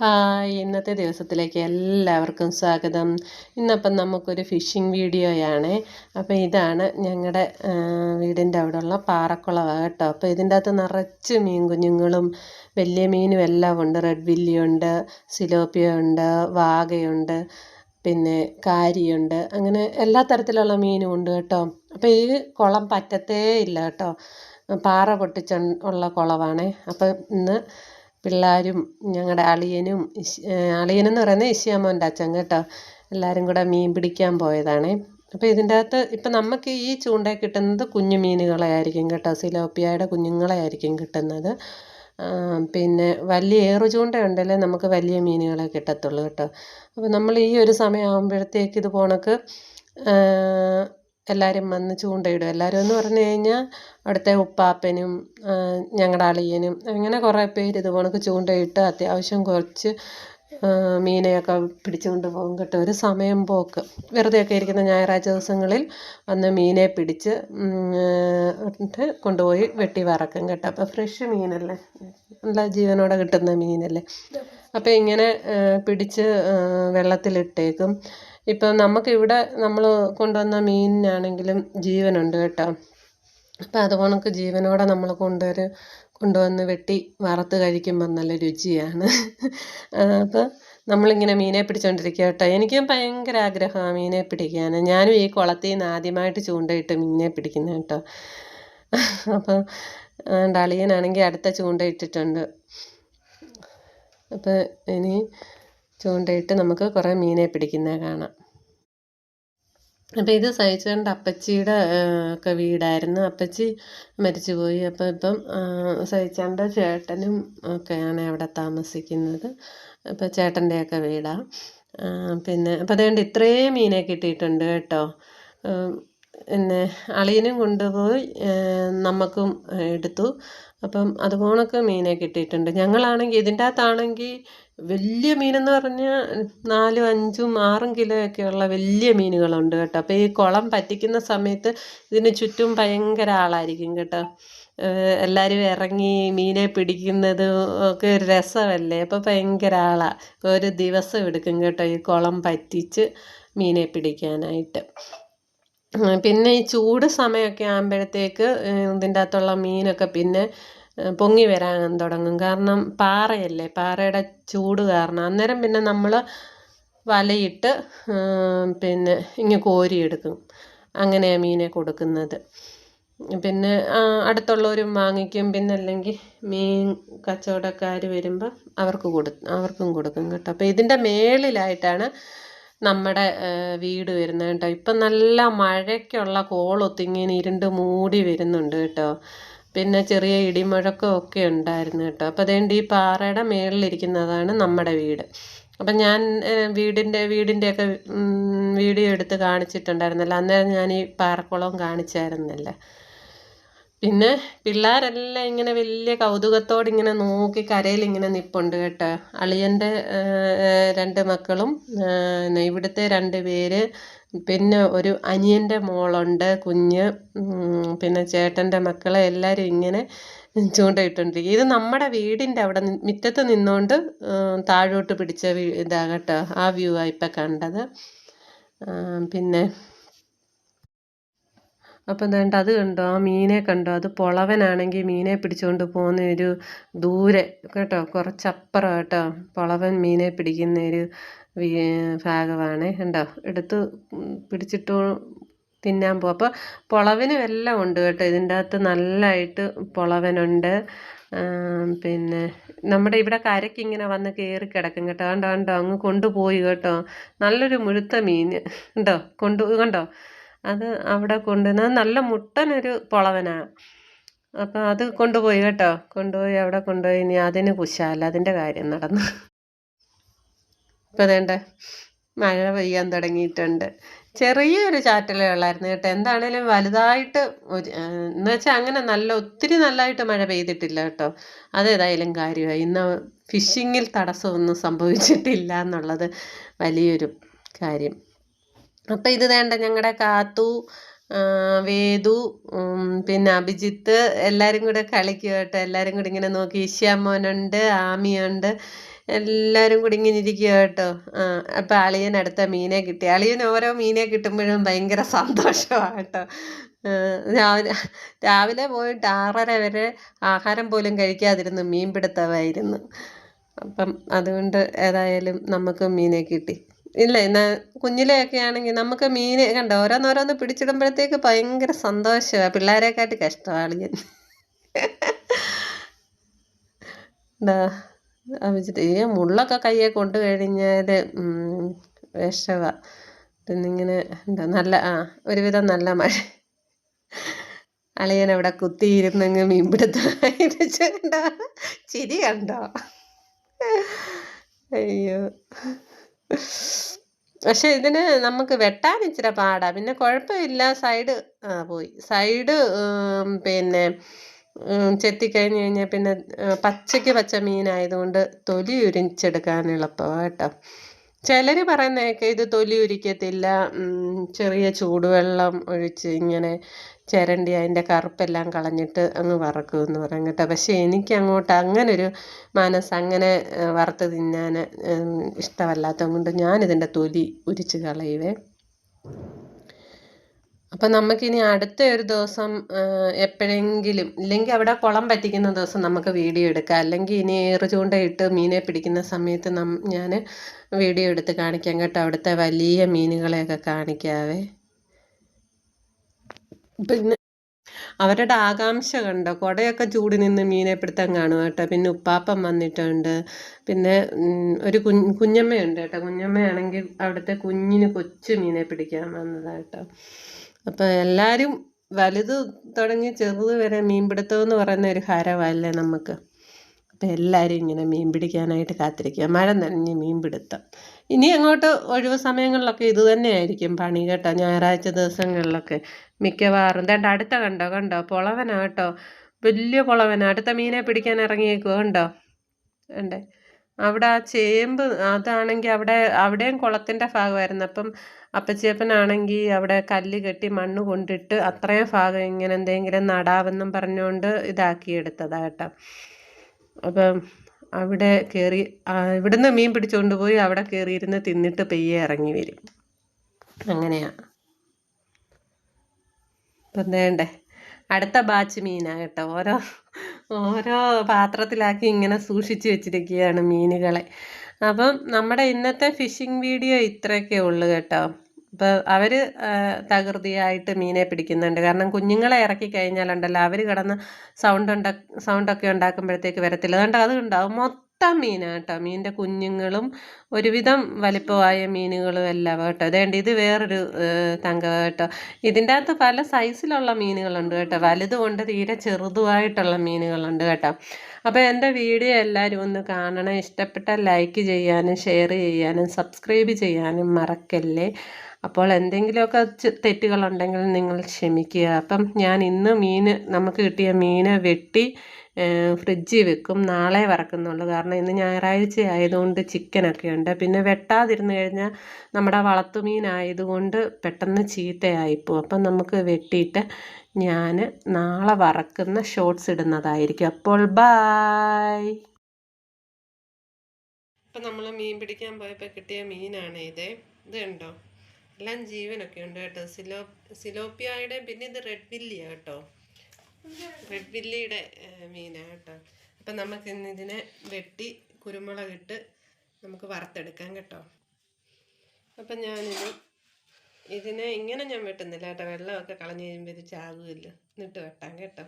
Hi ഇന്നത്തെ ദിവസത്തിലേക്ക് എല്ലാവർക്കും സ്വാഗതം. ഇന്നപ്പം നമുക്കൊരു ഫിഷിംഗ് വീഡിയോയാണ്. അപ്പോൾ ഇതാണ് ഞങ്ങളുടെ വീടിന്റെ അവിടെയുള്ള പാറക്കുളവ കേട്ടോ. അപ്പോൾ ഇതിന്റെ അകത്ത് നിറച്ച് മീൻ കുഞ്ഞുങ്ങളും വലിയ മീനും എല്ലാം ഉണ്ട്. റെഡ് വില്ലിയുണ്ട് സിലോപ്പിയുണ്ട് വാഗയുണ്ട് പിന്നെ കാരിയുണ്ട്. അങ്ങനെ എല്ലാ തരത്തിലുള്ള മീനും ഉണ്ട് കേട്ടോ. അപ്പോൾ ഈ കുളം പറ്റത്തേ ഇല്ല കേട്ടോ. പാറ പൊട്ടിച്ച ഉള്ള കുളമാണേ അപ്പം ഇന്ന് പിള്ളേരും ഞങ്ങളുടെ അളിയനും അളിയനെന്ന് പറയുന്നത് ഇശിയാമ്മന്റെ അച്ഛൻ കേട്ടോ. എല്ലാവരും കൂടെ മീൻ പിടിക്കാൻ പോയതാണേ. അപ്പോൾ ഇതിന്റെ അകത്ത് ഇപ്പം നമുക്ക് ഈ ചൂണ്ട കിട്ടുന്നത് കുഞ്ഞു മീനുകളെ ആയിരിക്കും കേട്ടോ. സിലോപ്പിയയുടെ കുഞ്ഞുങ്ങളെ ആയിരിക്കും കിട്ടുന്നത്. പിന്നെ വലിയ ഏറു ചൂണ്ട ഉണ്ടല്ലേ നമുക്ക് വലിയ മീനുകളെ കിട്ടത്തുള്ളൂ കേട്ടോ. അപ്പോൾ നമ്മൾ ഈ ഒരു സമയമാകുമ്പോഴത്തേക്ക് ഇത് പോണക്ക് എല്ലാവരും വന്ന് ചൂണ്ടയിടും. എല്ലാവരും എന്ന് പറഞ്ഞു കഴിഞ്ഞാൽ അവിടുത്തെ ഉപ്പാപ്പനും ഞങ്ങളുടെ അളിയനും അങ്ങനെ കുറേ പേര് ഇത് കണക്ക് ചൂണ്ടയിട്ട് അത്യാവശ്യം കുറച്ച് മീനെയൊക്കെ പിടിച്ചുകൊണ്ട് പോകും കേട്ടോ. ഒരു സമയം പോക്ക്. വെറുതെയൊക്കെ ഇരിക്കുന്ന ഞായറാഴ്ച ദിവസങ്ങളിൽ വന്ന് മീനെ പിടിച്ച് കൊണ്ടുപോയി വെട്ടി വറക്കും കേട്ടോ. അപ്പോൾ ഫ്രഷ് മീനല്ലേ? നല്ല ജീവനോടെ കിട്ടുന്ന മീനല്ലേ? അപ്പോൾ ഇങ്ങനെ പിടിച്ച് വെള്ളത്തിലിട്ടേക്കും. ഇപ്പം നമുക്കിവിടെ നമ്മൾ കൊണ്ടുവന്ന മീനിനാണെങ്കിലും ജീവനുണ്ട് കേട്ടോ. അപ്പം അത് കണക്ക് ജീവനോടെ നമ്മൾ കൊണ്ടുവരും കൊണ്ടുവന്ന് വെട്ടി വറുത്ത് കഴിക്കുമ്പോൾ നല്ല രുചിയാണ്. അപ്പോൾ നമ്മളിങ്ങനെ മീനെ പിടിച്ചുകൊണ്ടിരിക്കുക കേട്ടോ. എനിക്കും ഭയങ്കര ആഗ്രഹമാണ് മീനെ പിടിക്കാൻ ഞാനും ഈ കുളത്തിൽ നിന്ന് ആദ്യമായിട്ട് ചൂണ്ടയിട്ട് മീനെ പിടിക്കുന്നത് കേട്ടോ. അപ്പം ഡളിയനാണെങ്കിൽ അടുത്ത ചൂണ്ടയിട്ടിട്ടുണ്ട് അപ്പോൾ ഇനി ചൂണ്ടയിട്ട് നമുക്ക് കുറേ മീനെ പിടിക്കുന്നത് കാണാം. അപ്പോൾ ഇത് സഹിച്ചുകൊണ്ട് അപ്പച്ചിയുടെ ഒക്കെ വീടായിരുന്നു. അപ്പച്ചി മരിച്ചുപോയി. അപ്പോൾ ഇപ്പം സഹിച്ചേണ്ട ചേട്ടനും ഒക്കെയാണ് അവിടെ താമസിക്കുന്നത്. അപ്പോൾ ചേട്ടന്റെയൊക്കെ വീടാണ് പിന്നെ അപ്പോൾ അതുകൊണ്ട് ഇത്രയും മീനെ കിട്ടിയിട്ടുണ്ട് കേട്ടോ. പിന്നെ അളിയനും കൊണ്ടുപോയി നമുക്കും എടുത്തു. അപ്പം അതുപോണക്ക് മീനെ കിട്ടിയിട്ടുണ്ട്. ഞങ്ങളാണെങ്കിൽ ഇതിന്റെ അകത്താണെങ്കിൽ വലിയ മീനെന്ന് പറഞ്ഞാൽ നാലും അഞ്ചും ആറും കിലോയൊക്കെയുള്ള വലിയ മീനുകളുണ്ട് കേട്ടോ. അപ്പോൾ ഈ കുളം പറ്റിക്കുന്ന സമയത്ത് ഇതിന് ചുറ്റും ഭയങ്കര ആളായിരിക്കും കേട്ടോ. എല്ലാവരും ഇറങ്ങി മീനെ പിടിക്കുന്നത് ഒക്കെ ഒരു രസമല്ലേ? അപ്പോൾ ഭയങ്കര ആളാണ് ഒരു ദിവസം എടുക്കും കേട്ടോ ഈ കുളം പറ്റിച്ച് മീനെ പിടിക്കാനായിട്ട്. പിന്നെ ഈ ചൂട് സമയമൊക്കെ ആകുമ്പോഴത്തേക്ക് ഇതിന്റെ അകത്തുള്ള മീനൊക്കെ പിന്നെ പൊങ്ങി വരാൻ തുടങ്ങും. കാരണം പാറയല്ലേ? പാറയുടെ ചൂട് കാരണം. അന്നേരം പിന്നെ നമ്മൾ വലയിട്ട് പിന്നെ ഇങ്ങ് കോരിയെടുക്കും. അങ്ങനെയാണ് മീനെ കൊടുക്കുന്നത്. പിന്നെ അടുത്തുള്ളവരും വാങ്ങിക്കും. പിന്നെ അല്ലെങ്കിൽ മീൻ കച്ചവടക്കാർ വരുമ്പോൾ അവർക്ക് കൊടു അവർക്കും കൊടുക്കും കേട്ടോ. അപ്പോൾ ഇതിന്റെ മേളിലായിട്ടാണ് നമ്മുടെ വീട് വരുന്നത് കേട്ടോ. ഇപ്പം നല്ല മഴയ്ക്കുള്ള കോളൊത്തിങ്ങനെ ഇരുണ്ട് മൂടി വരുന്നുണ്ട് കേട്ടോ. പിന്നെ ചെറിയ ഇടിമുഴക്കം ഒക്കെ ഉണ്ടായിരുന്നു കേട്ടോ. അപ്പോൾ അതുകൊണ്ട് ഈ പാറയുടെ മേളിലിരിക്കുന്നതാണ് നമ്മുടെ വീട്. അപ്പം ഞാൻ വീടിന്റെ വീടിന്റെയൊക്കെ വീഡിയോ എടുത്ത് കാണിച്ചിട്ടുണ്ടായിരുന്നല്ലോ. അന്നേരം ഞാൻ ഈ പാറക്കുളം കാണിച്ചായിരുന്നല്ലോ. പിന്നെ പിള്ളേരെല്ലാം ഇങ്ങനെ വലിയ കൗതുകത്തോടെ ഇങ്ങനെ നോക്കി കരയിൽ ഇങ്ങനെ നിൽപ്പുണ്ട് കേട്ടോ. അളിയന്റെ രണ്ട് മക്കളും ഇവിടുത്തെ രണ്ട് പേര് പിന്നെ ഒരു അനിയന്റെ മോളുണ്ട് കുഞ്ഞ് പിന്നെ ചേട്ടന്റെ മക്കളെ എല്ലാവരും ഇങ്ങനെ ചൂണ്ടയിട്ടുണ്ട്. ഇത് നമ്മുടെ വീടിന്റെ അവിടെ മുറ്റത്ത് നിന്നുകൊണ്ട് താഴോട്ട് പിടിച്ച ഇതാ കേട്ടോ ആ വ്യൂ ആണ് ഇപ്പം കണ്ടത്. പിന്നെ അപ്പം എന്ത് അത് കണ്ടോ? ആ മീനെ കണ്ടോ? അത് പൊളവനാണെങ്കിൽ മീനെ പിടിച്ചുകൊണ്ട് പോകുന്ന ഒരു ദൂരെ കേട്ടോ? കുറച്ചപ്പുറം കേട്ടോ? പൊളവൻ മീനെ പിടിക്കുന്ന ഒരു ഭാഗമാണ് കണ്ടോ? എടുത്ത് പിടിച്ചിട്ട് തിന്നാൻ പോകും അപ്പോൾ പൊളവനും എല്ലാം ഉണ്ട് കേട്ടോ. ഇതിന്റെ അകത്ത് നല്ലതായിട്ട് പൊളവനുണ്ട്. പിന്നെ നമ്മുടെ ഇവിടെ കരയ്ക്ക് ഇങ്ങനെ വന്ന് കയറി കിടക്കും കേട്ടോ. കണ്ടോ? കണ്ടോ? അങ്ങ് കൊണ്ടുപോയി കേട്ടോ. നല്ലൊരു മുഴുത്ത മീൻ. ഉണ്ടോ കൊണ്ടു കണ്ടോ? അത് അവിടെ കൊണ്ടുവന്ന് നല്ല മുട്ടനൊരു പൊളവനാണ് അപ്പോൾ അത് കൊണ്ടുപോയി കേട്ടോ. കൊണ്ടുപോയി അവിടെ കൊണ്ടുപോയി. ഇനി അതിന് കുശാല. അതിന്റെ കാര്യം നടന്നു. ഇപ്പം അതേണ്ട മഴ പെയ്യാൻ തുടങ്ങിയിട്ടുണ്ട്. ചെറിയൊരു ചാറ്റലേ ഉള്ളായിരുന്നു കേട്ടോ. എന്താണേലും വലുതായിട്ട് ഒരു എന്ന് വെച്ചാൽ അങ്ങനെ നല്ല ഒത്തിരി നല്ലതായിട്ട് മഴ പെയ്തിട്ടില്ല കേട്ടോ. അതേതായാലും കാര്യമായി. ഇന്ന് ഫിഷിങ്ങിൽ തടസ്സമൊന്നും സംഭവിച്ചിട്ടില്ല എന്നുള്ളത് വലിയൊരു കാര്യം. അപ്പം ഇത് വേണ്ട ഞങ്ങളുടെ കാത്തു വേദു പിന്നെ അഭിജിത്ത് എല്ലാവരും കൂടെ കളിക്കുക കേട്ടോ. എല്ലാവരും കൂടി ഇങ്ങനെ നോക്കി. ഇഷ്യാമോനുണ്ട് ആമിയുണ്ട് എല്ലാവരും കൂടി ഇങ്ങനെ ഇരിക്കുക കേട്ടോ. അപ്പം അളിയൻ അടുത്ത മീനെ കിട്ടി. അളിയൻ ഓരോ മീനെ കിട്ടുമ്പോഴും ഭയങ്കര സന്തോഷമാണ് കേട്ടോ രാവിലെ രാവിലെ പോയിട്ട് ആറര വരെ ആഹാരം പോലും കഴിക്കാതിരുന്നു. മീൻ പിടുത്തമായിരുന്നു അപ്പം അതുകൊണ്ട് ഏതായാലും നമുക്ക് മീനെ കിട്ടി. ഇല്ല കുഞ്ഞിലെയൊക്കെ ആണെങ്കിൽ നമുക്ക് മീൻ കണ്ടോ? ഓരോന്നോരോന്ന് പിടിച്ചിടുമ്പോഴത്തേക്ക് ഭയങ്കര സന്തോഷമാണ് പിള്ളേരെക്കാട്ടി കഷ്ടമാണ് ഞാൻ. എന്താ ഈ മുള്ളൊക്കെ കയ്യെ കൊണ്ടു കഴിഞ്ഞാൽ വിഷവ. പിന്നിങ്ങനെ എന്താ നല്ല ആ ഒരുവിധം നല്ല മഴ. അളിയൻ അവിടെ കുത്തിയിരുന്നങ്ങ് മീൻപിടുത്തമായിട്ട് കണ്ടോ? ചിരി കണ്ടോ? അയ്യോ. പക്ഷെ ഇതിന് നമുക്ക് വെട്ടാൻ ഇച്ചിരി പാടാ. പിന്നെ കുഴപ്പമില്ല. സൈഡ് ആ പോയി. സൈഡ് പിന്നെ ചെത്തിക്കഴിഞ്ഞ് കഴിഞ്ഞാൽ പിന്നെ പച്ചയ്ക്ക് പച്ച മീനായതുകൊണ്ട് തൊലി ഉരിച്ചെടുക്കാൻ എളുപ്പമാണ് കേട്ടോ. ചിലർ പറയുന്നതൊക്കെ ഇത് തൊലി ഉരിക്കത്തില്ല. ചെറിയ ചൂടുവെള്ളം ഒഴിച്ച് ഇങ്ങനെ ചിരണ്ടി അതിന്റെ കറുപ്പെല്ലാം കളഞ്ഞിട്ട് അങ്ങ് വറക്കുമെന്ന് പറയും കേട്ടോ. പക്ഷേ എനിക്ക് അങ്ങോട്ട് അങ്ങനൊരു മനസ്സ് അങ്ങനെ വറുത്ത് തിന്നാൻ ഇഷ്ടമല്ലാത്തത് കൊണ്ട് ഞാനിതിന്റെ തൊലി ഉരിച്ച് കളയുവേ. അപ്പം നമുക്കിനി അടുത്ത ഒരു ദിവസം എപ്പോഴെങ്കിലും ഇല്ലെങ്കിൽ അവിടെ കുളം പറ്റിക്കുന്ന ദിവസം നമുക്ക് വീഡിയോ എടുക്കാം. അല്ലെങ്കിൽ ഇനി ഏറ് ചൂണ്ടയിട്ട് മീനെ പിടിക്കുന്ന സമയത്ത് നം ഞാൻ വീഡിയോ എടുത്ത് കാണിക്കാം കേട്ടോ. അവിടുത്തെ വലിയ മീനുകളെയൊക്കെ കാണിക്കാവേ. പിന്നെ അവരുടെ ആകാംക്ഷ കണ്ടോ കുടയൊക്കെ ചൂടി നിന്ന് മീനെ പിടുത്തം കാണും കേട്ടോ. പിന്നെ ഉപ്പാപ്പൻ വന്നിട്ടുണ്ട്. പിന്നെ ഒരു കുഞ്ഞ് കുഞ്ഞമ്മയുണ്ട് കേട്ടോ. കുഞ്ഞമ്മയാണെങ്കിൽ അവിടുത്തെ കുഞ്ഞിന് കൊച്ചു മീനെ പിടിക്കാൻ വന്നതാണ് അപ്പോൾ അപ്പം എല്ലാവരും വലുത് തുടങ്ങി ചെറുത് വരെ മീൻപിടുത്തം എന്ന് പറയുന്ന ഒരു ഹരമല്ലേ നമുക്ക്. അപ്പോൾ എല്ലാവരും ഇങ്ങനെ മീൻ പിടിക്കാനായിട്ട് കാത്തിരിക്കുക. മഴ നനഞ്ഞ് മീൻ പിടുത്തം. ഇനി അങ്ങോട്ട് ഒഴിവ് സമയങ്ങളിലൊക്കെ ഇത് തന്നെയായിരിക്കും പണി കേട്ടോ ഞായറാഴ്ച ദിവസങ്ങളിലൊക്കെ. മിക്കവാറും. തേണ്ട അടുത്ത കണ്ടോ കണ്ടോ പൊളവനാ കേട്ടോ. വലിയ പൊളവനാ. അടുത്ത മീനെ പിടിക്കാൻ ഇറങ്ങിയേക്കുവോ കണ്ടോ? ഉണ്ടേ അവിടെ ആ ചേമ്പ് അതാണെങ്കിൽ അവിടെ അവിടെയും കുളത്തിന്റെ ഭാഗമായിരുന്നു. അപ്പം അപ്പച്ചിയപ്പനാണെങ്കിൽ അവിടെ കല്ല് കെട്ടി മണ്ണ് കൊണ്ടിട്ട് അത്രയും ഭാഗം ഇങ്ങനെ എന്തെങ്കിലും നടാവെന്നും പറഞ്ഞുകൊണ്ട് ഇതാക്കിയെടുത്തതാ കേട്ടോ. അപ്പം അവിടെ കയറി ഇവിടുന്ന് മീൻ പിടിച്ചുകൊണ്ട് പോയി അവിടെ കയറിയിരുന്ന് തിന്നിട്ട് പെയ്യെ ഇറങ്ങി വരും. അങ്ങനെയാ. ഇപ്പം വേണ്ടേ അടുത്ത ബാച്ച് മീനാ കേട്ടോ. ഓരോ ഓരോ പാത്രത്തിലാക്കി ഇങ്ങനെ സൂക്ഷിച്ച് വെച്ചിരിക്കുകയാണ് മീനുകളെ. അപ്പം നമ്മുടെ ഇന്നത്തെ ഫിഷിംഗ് വീഡിയോ ഇത്രയൊക്കെ ഉള്ളു കേട്ടോ. അപ്പോൾ അവർ തകൃതിയായിട്ട് മീനെ പിടിക്കുന്നുണ്ട്. കാരണം കുഞ്ഞുങ്ങളെ ഇറക്കി കഴിഞ്ഞാലുണ്ടല്ലോ അവർ കിടന്ന് സൗണ്ട് ഉണ്ടാ സൗണ്ടൊക്കെ ഉണ്ടാക്കുമ്പോഴത്തേക്ക് വരത്തില്ല. അതുകൊണ്ട് അത് ഉണ്ടാവും. മൊത്തം മീനാട്ടോ മീനിന്റെ കുഞ്ഞുങ്ങളും ഒരുവിധം വലിപ്പമായ മീനുകളും എല്ലാം കേട്ടോ. അതേണ്ട ഇത് വേറൊരു തങ്ക കേട്ടോ. ഇതിന്റെ അകത്ത് പല സൈസിലുള്ള മീനുകളുണ്ട് കേട്ടോ. വലുതുകൊണ്ട് തീരെ ചെറുതുമായിട്ടുള്ള മീനുകളുണ്ട് കേട്ടോ. അപ്പോൾ എന്റെ വീഡിയോ എല്ലാവരും ഒന്ന് കാണണം. ഇഷ്ടപ്പെട്ട ലൈക്ക് ചെയ്യാനും ഷെയർ ചെയ്യാനും സബ്സ്ക്രൈബ് ചെയ്യാനും മറക്കല്ലേ. അപ്പോൾ എന്തെങ്കിലുമൊക്കെ തെറ്റുകളുണ്ടെങ്കിൽ നിങ്ങൾ ക്ഷമിക്കുക. അപ്പം ഞാൻ ഇന്ന് മീൻ നമുക്ക് കിട്ടിയ മീൻ വെട്ടി ഫ്രിഡ്ജിൽ വെക്കും. നാളെ വറക്കുന്നുള്ളൂ. കാരണം ഇന്ന് ഞായറാഴ്ച ആയതുകൊണ്ട് ചിക്കനൊക്കെ ഉണ്ട്. പിന്നെ വെട്ടാതിരുന്നു കഴിഞ്ഞാൽ നമ്മുടെ വളത്തുമീനായതുകൊണ്ട് പെട്ടെന്ന് ചീത്തയായിപ്പോവും അപ്പം നമുക്ക് വെട്ടിയിട്ട് ഞാൻ നാളെ വറക്കുന്ന ഷോർട്സ് ഇടുന്നതായിരിക്കും. അപ്പോൾ ബായ് ഇപ്പം നമ്മൾ മീൻ പിടിക്കാൻ പോയപ്പോൾ കിട്ടിയ മീനാണ് ഇത്. ഇത് കണ്ടോ? എല്ലാം ജീവനൊക്കെ ഉണ്ട് കേട്ടോ. സിലോ സിലോപ്പിയായുടെ പിന്നെ ഇത് റെഡ് വില്ലിയാ കേട്ടോ. റെഡ് വില്ലിയുടെ മീനാണ് കേട്ടോ. അപ്പം നമുക്ക് ഇന്ന് ഇതിനെ വെട്ടി കുരുമുളകിട്ട് നമുക്ക് വറുത്തെടുക്കാം കേട്ടോ. അപ്പം ഞാനിത് ഇതിനെ ഇങ്ങനെ ഞാൻ വെട്ടുന്നില്ല കേട്ടോ. വെള്ളമൊക്കെ കളഞ്ഞ് കഴിയുമ്പോൾ ഇത് ചാകുമല്ലോ എന്നിട്ട് വെട്ടാം കേട്ടോ.